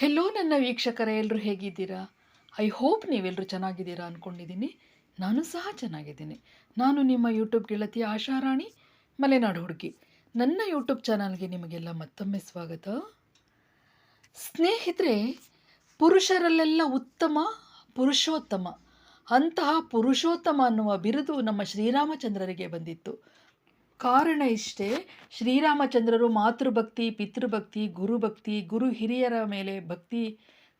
Hello ನನ್ನ ವೀಕ್ಷಕರೇ ಎಲ್ಲರೂ ಹೇಗಿದ್ದೀರಾ? ಐ ಹೋಪ್ ನೀವೆಲ್ಲರೂ ಚೆನ್ನಾಗಿದ್ದೀರಾ ಅಂದ್ಕೊಂಡಿದ್ದೀನಿ ನಾನು ಸಹ ಚೆನ್ನಾಗಿದ್ದೀನಿ. ನಾನು ನಿಮ್ಮ ಯೂಟ್ಯೂಬ್ ಗೆಳತಿ ಆಶಾರಾಣಿ ಮಲೆನಾಡು ಹುಡುಗಿ. ನನ್ನ ಯೂಟ್ಯೂಬ್ ಚಾನಲ್ಗೆ ನಿಮಗೆಲ್ಲ ಮತ್ತೊಮ್ಮೆ ಸ್ವಾಗತ. ಸ್ನೇಹಿತರೆ, ಪುರುಷರಲ್ಲೆಲ್ಲ ಉತ್ತಮ, ಪುರುಷೋತ್ತಮ. ಅಂತಹ ಪುರುಷೋತ್ತಮ ಅನ್ನುವ ಬಿರುದು ನಮ್ಮ ಶ್ರೀರಾಮಚಂದ್ರರಿಗೆ ಬಂದಿತ್ತು. ಕಾರಣ ಇಷ್ಟೇ. ಶ್ರೀರಾಮಚಂದ್ರರು ಮಾತೃಭಕ್ತಿ, ಪಿತೃಭಕ್ತಿ, ಗುರುಭಕ್ತಿ, ಗುರು ಹಿರಿಯರ ಮೇಲೆ ಭಕ್ತಿ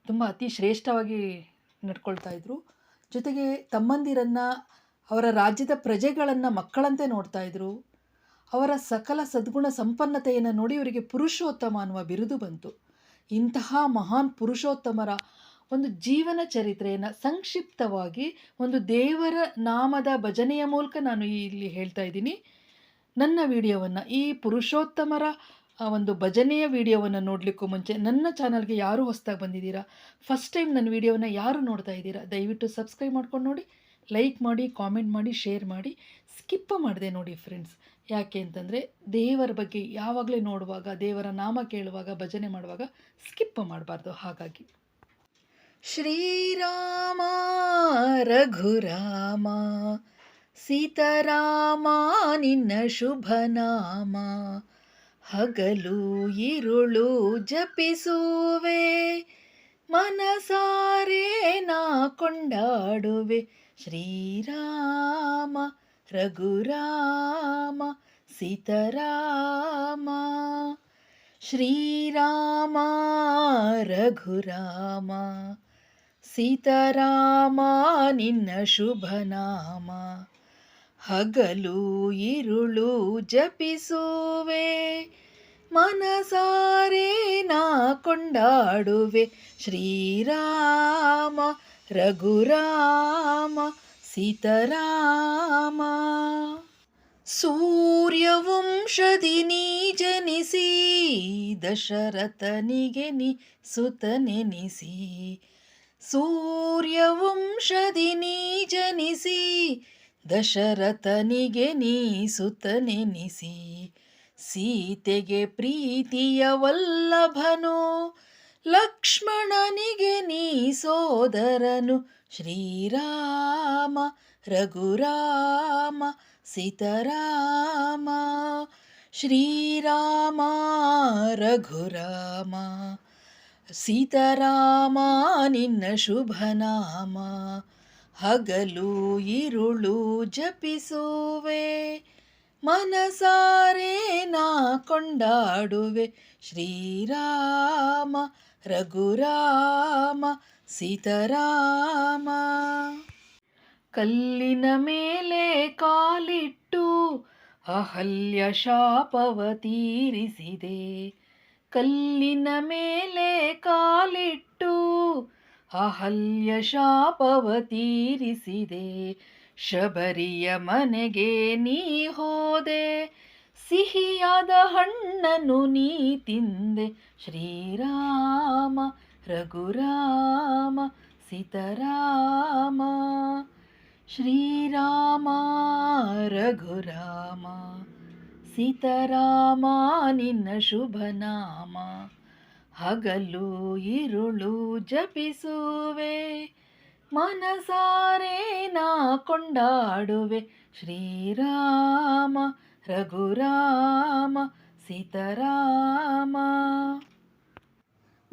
ತುಂಬ ಅತಿ ಶ್ರೇಷ್ಠವಾಗಿ ನಡ್ಕೊಳ್ತಾ ಇದ್ರು. ಜೊತೆಗೆ ತಮ್ಮಂದಿರನ್ನು, ಅವರ ರಾಜ್ಯದ ಪ್ರಜೆಗಳನ್ನು ಮಕ್ಕಳಂತೆ ನೋಡ್ತಾ ಇದ್ರು. ಅವರ ಸಕಲ ಸದ್ಗುಣ ಸಂಪನ್ನತೆಯನ್ನು ನೋಡಿ ಇವರಿಗೆ ಪುರುಷೋತ್ತಮ ಅನ್ನುವ ಬಿರುದು ಬಂತು. ಇಂತಹ ಮಹಾನ್ ಪುರುಷೋತ್ತಮರ ಒಂದು ಜೀವನ ಚರಿತ್ರೆಯನ್ನು ಸಂಕ್ಷಿಪ್ತವಾಗಿ ಒಂದು ದೇವರ ನಾಮದ ಭಜನೆಯ ಮೂಲಕ ನಾನು ಇಲ್ಲಿ ಹೇಳ್ತಾ ಇದ್ದೀನಿ. ನನ್ನ ವಿಡಿಯೋವನ್ನು, ಈ ಪುರುಷೋತ್ತಮರ ಒಂದು ಭಜನೆಯ ವಿಡಿಯೋವನ್ನು ನೋಡಲಿಕ್ಕೂ ಮುಂಚೆ ನನ್ನ ಚಾನಲ್ಗೆ ಯಾರು ಹೊಸದಾಗಿ ಬಂದಿದ್ದೀರಾ? ಫಸ್ಟ್ ಟೈಮ್ ನನ್ನ ವಿಡಿಯೋವನ್ನು ಯಾರು ನೋಡ್ತಾ ಇದ್ದೀರಾ? ದಯವಿಟ್ಟು ಸಬ್ಸ್ಕ್ರೈಬ್ ಮಾಡ್ಕೊಂಡು ನೋಡಿ, ಲೈಕ್ ಮಾಡಿ, ಕಾಮೆಂಟ್ ಮಾಡಿ, ಶೇರ್ ಮಾಡಿ. ಸ್ಕಿಪ್ ಮಾಡಿದೆ ನೋಡಿ ಫ್ರೆಂಡ್ಸ್. ಯಾಕೆ ಅಂತಂದರೆ, ದೇವರ ಬಗ್ಗೆ ಯಾವಾಗಲೇ ನೋಡುವಾಗ, ದೇವರ ನಾಮ ಕೇಳುವಾಗ, ಭಜನೆ ಮಾಡುವಾಗ ಸ್ಕಿಪ್ ಮಾಡಬಾರ್ದು. ಹಾಗಾಗಿ ಶ್ರೀರಾಮ, ರಘುರಾಮ ಸೀತಾರಾಮ ನಿನ್ನ ಶುಭ ನಾಮ ಹಗಲು ಇರುಳು ಜಪಿಸುವೆ. ಮನಸಾರೆ ನಾ ಕೊಂಡಾಡುವೆ. ಶ್ರೀರಾಮ, ರಘುರಾಮ, ಸೀತಾರಾಮ. ಶ್ರೀರಾಮ, ರಘುರಾಮ ಸೀತಾರಾಮ ನಿನ್ನ ಶುಭ ನಾಮ ಹಗಲು ಇರುಳು ಜಪಿಸುವೆ, ಮನಸಾರೆ ನಾ ಕೊಂಡಾಡುವೆ. ಶ್ರೀರಾಮ, ರಘುರಾಮ, ಸೀತಾರಾಮ. ಸೂರ್ಯವಂಶದಿ ನೀ ಜನಿಸಿ, ದಶರಥನಿಗೆ ನೀ ಸುತನೆನಿಸಿ ಸೂರ್ಯವಂಶದಿ ನೀ ಜನಿಸಿ ದಶರಥನಿಗೆ ನೀ ಸುತನೆನಿಸಿ ಸೀತೆಗೆ ಪ್ರೀತಿಯ ವಲ್ಲಭನು, ಲಕ್ಷ್ಮಣನಿಗೆ ನೀ ಸೋದರನು, ಶ್ರೀರಾಮ, ರಘುರಾಮ, ಸೀತಾರಾಮ, ಶ್ರೀರಾಮ, ರಘುರಾಮ, ಸೀತಾರಾಮ, ನಿನ್ನ ಶುಭ ನಾಮ ಹಗಲು ಇರುಳು ಜಪಿಸುವೆ, ಮನಸಾರೆ ನಾ ಕೊಂಡಾಡುವೆ. ಶ್ರೀರಾಮ, ರಘುರಾಮ, ಸೀತಾರಾಮ. ಕಲ್ಲಿನ ಮೇಲೆ ಕಾಲಿಟ್ಟು ಅಹಲ್ಯ ಶಾಪವ ತೀರಿಸಿದೆ. ಕಲ್ಲಿನ ಮೇಲೆ ಕಾಲಿಟ್ಟು ಅಹಲ್ಯ ಶಾಪವ ತೀರಿಸಿದೆ ಶಬರಿಯ ಮನೆಗೆ ನೀ ಹೋದೆ. ಸಿಹಿಯಾದ ಹಣ್ಣನ್ನು ನೀ ತಿಂದೆ. ಶ್ರೀರಾಮ, ರಘುರಾಮ, ಸೀತಾರಾಮ. ಶ್ರೀರಾಮ, ರಘುರಾಮ, ಸೀತಾರಾಮ, ನಿನ್ನ ಶುಭ ನಾಮ ಹಗಲು ಇರುಳು ಜಪಿಸುವೆ, ಮನಸಾರೆ ನಾ ಕೊಂಡಾಡುವೆ. ಶ್ರೀರಾಮ, ರಘುರಾಮ, ಸೀತಾರಾಮ.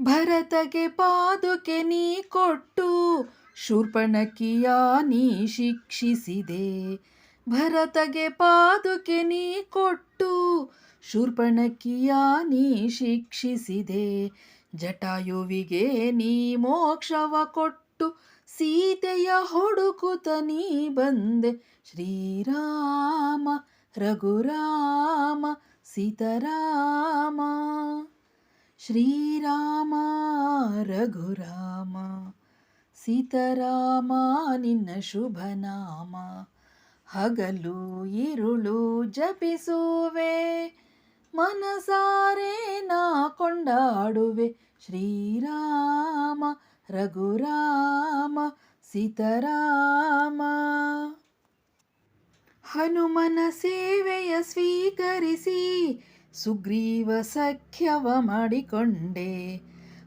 ಭರತಗೆ ಪಾದುಕೆ ನೀ ಕೊಟ್ಟು, ಶೂರ್ಪಣಕಿಯ ನೀ ಶಿಕ್ಷಿಸಿದೆ. ಭರತಗೆ ಪಾದುಕೆ ನೀ ಕೊಟ್ಟು ಶೂರ್ಪಣಕಿಯ ನೀ ಶಿಕ್ಷಿಸಿದೆ. ಜಟಾಯುವಿಗೆ ನೀ ಮೋಕ್ಷವ ಕೊಟ್ಟು ಸೀತೆಯ ಹುಡುಕುತ ನೀ ಬಂದೆ. ಶ್ರೀರಾಮ, ರಘುರಾಮ, ಸೀತಾರಾಮ. ಶ್ರೀರಾಮ, ರಘುರಾಮ, ಸೀತಾರಾಮ, ನಿನ್ನ ಶುಭ ನಾಮ ಹಗಲು ಇರುಳು ಜಪಿಸುವೆ, ಮನಸಾರೆ ನಾ ಕೊಂಡಾಡುವೆ. ಶ್ರೀರಾಮ, ರಘುರಾಮ, ಸೀತಾರಾಮ. ಹನುಮನ ಸೇವೆಯ ಸ್ವೀಕರಿಸಿ ಸುಗ್ರೀವ ಸಖ್ಯವ ಮಾಡಿಕೊಂಡೆ.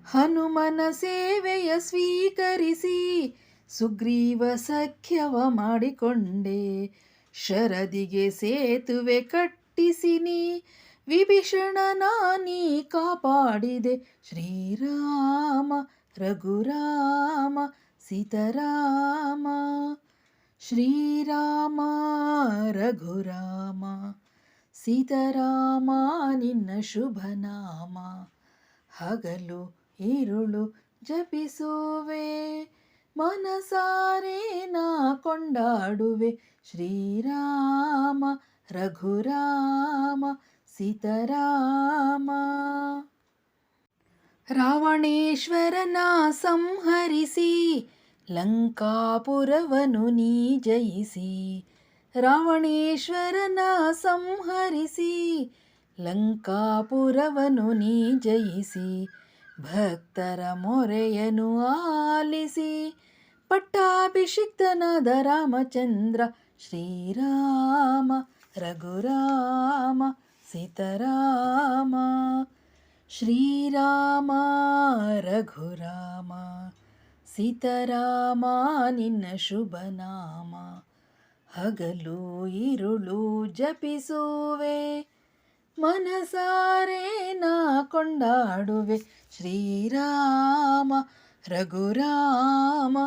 ಹನುಮನ ಸೇವೆಯ ಸ್ವೀಕರಿಸಿ ಸುಗ್ರೀವ ಸಖ್ಯವ ಮಾಡಿಕೊಂಡೆ. ಶರದಿಗೆ ಸೇತುವೆ ಕಟ್ಟಿಸಿನಿ. ವಿಭೀಷಣ ನೀ ಕಾಪಾಡಿದೆ. ಶ್ರೀರಾಮ, ರಘುರಾಮ, ಸೀತಾರಾಮ. ಶ್ರೀರಾಮ, ರಘುರಾಮ, ಸೀತಾರಾಮ, ನಿನ್ನ ಶುಭ ನಾಮ. ಹಗಲು, ಇರುಳು ಜಪಿಸುವೆ. ಮನಸಾರೆ ನಾ ಕೊಂಡಾಡುವೆ ಶ್ರೀರಾಮ ರಘುರಾಮ ಸೀತಾರಾಮ ರಾವಣೇಶ್ವರನ ಸಂಹರಿಸಿ ಲಂಕಾಪುರವನು ನೀ ಜಯಿಸಿ ರಾವಣೇಶ್ವರನ ಸಂಹರಿಸಿ ಲಂಕಾಪುರವನು ನೀ ಜಯಿಸಿ ಭಕ್ತರ ಮೊರೆಯನು ಆಲಿಸಿ ಪಟ್ಟಾಭಿಷಿಕ್ತನಾದ ರಾಮಚಂದ್ರ, ಶ್ರೀರಾಮ, ರಘುರಾಮ, ಸೀತಾರಾಮ, ಶ್ರೀರಾಮ, ರಘುರಾಮ, ಸೀತಾರಾಮ, ನಿನ್ನ ಶುಭ ನಾಮ, ಹಗಲು ಇರುಳು ಜಪಿಸುವೆ, ಮನಸಾರೆ ನಾ ಕೊಂಡಾಡುವೆ, Shrirama, Raghurama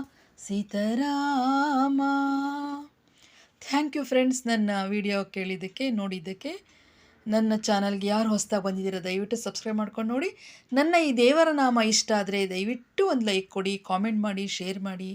Sitarama. Thank you friends ನನ್ನ ವಿಡಿಯೋ ಕೇಳಿದ್ದಕ್ಕೆ, ನೋಡಿದ್ದಕ್ಕೆ. ನನ್ನ ಚಾನಲ್ಗೆ ಯಾರು ಹೊಸದಾಗಿ ಬಂದಿದ್ದೀರ, ದಯವಿಟ್ಟು ಸಬ್ಸ್ಕ್ರೈಬ್ ಮಾಡ್ಕೊಂಡು ನೋಡಿ. ನನ್ನ ಈ ದೇವರ ನಾಮ ಇಷ್ಟ ಆದರೆ ದಯವಿಟ್ಟು ಒಂದು ಲೈಕ್ ಕೊಡಿ ಕಾಮೆಂಟ್ ಮಾಡಿ ಶೇರ್ ಮಾಡಿ.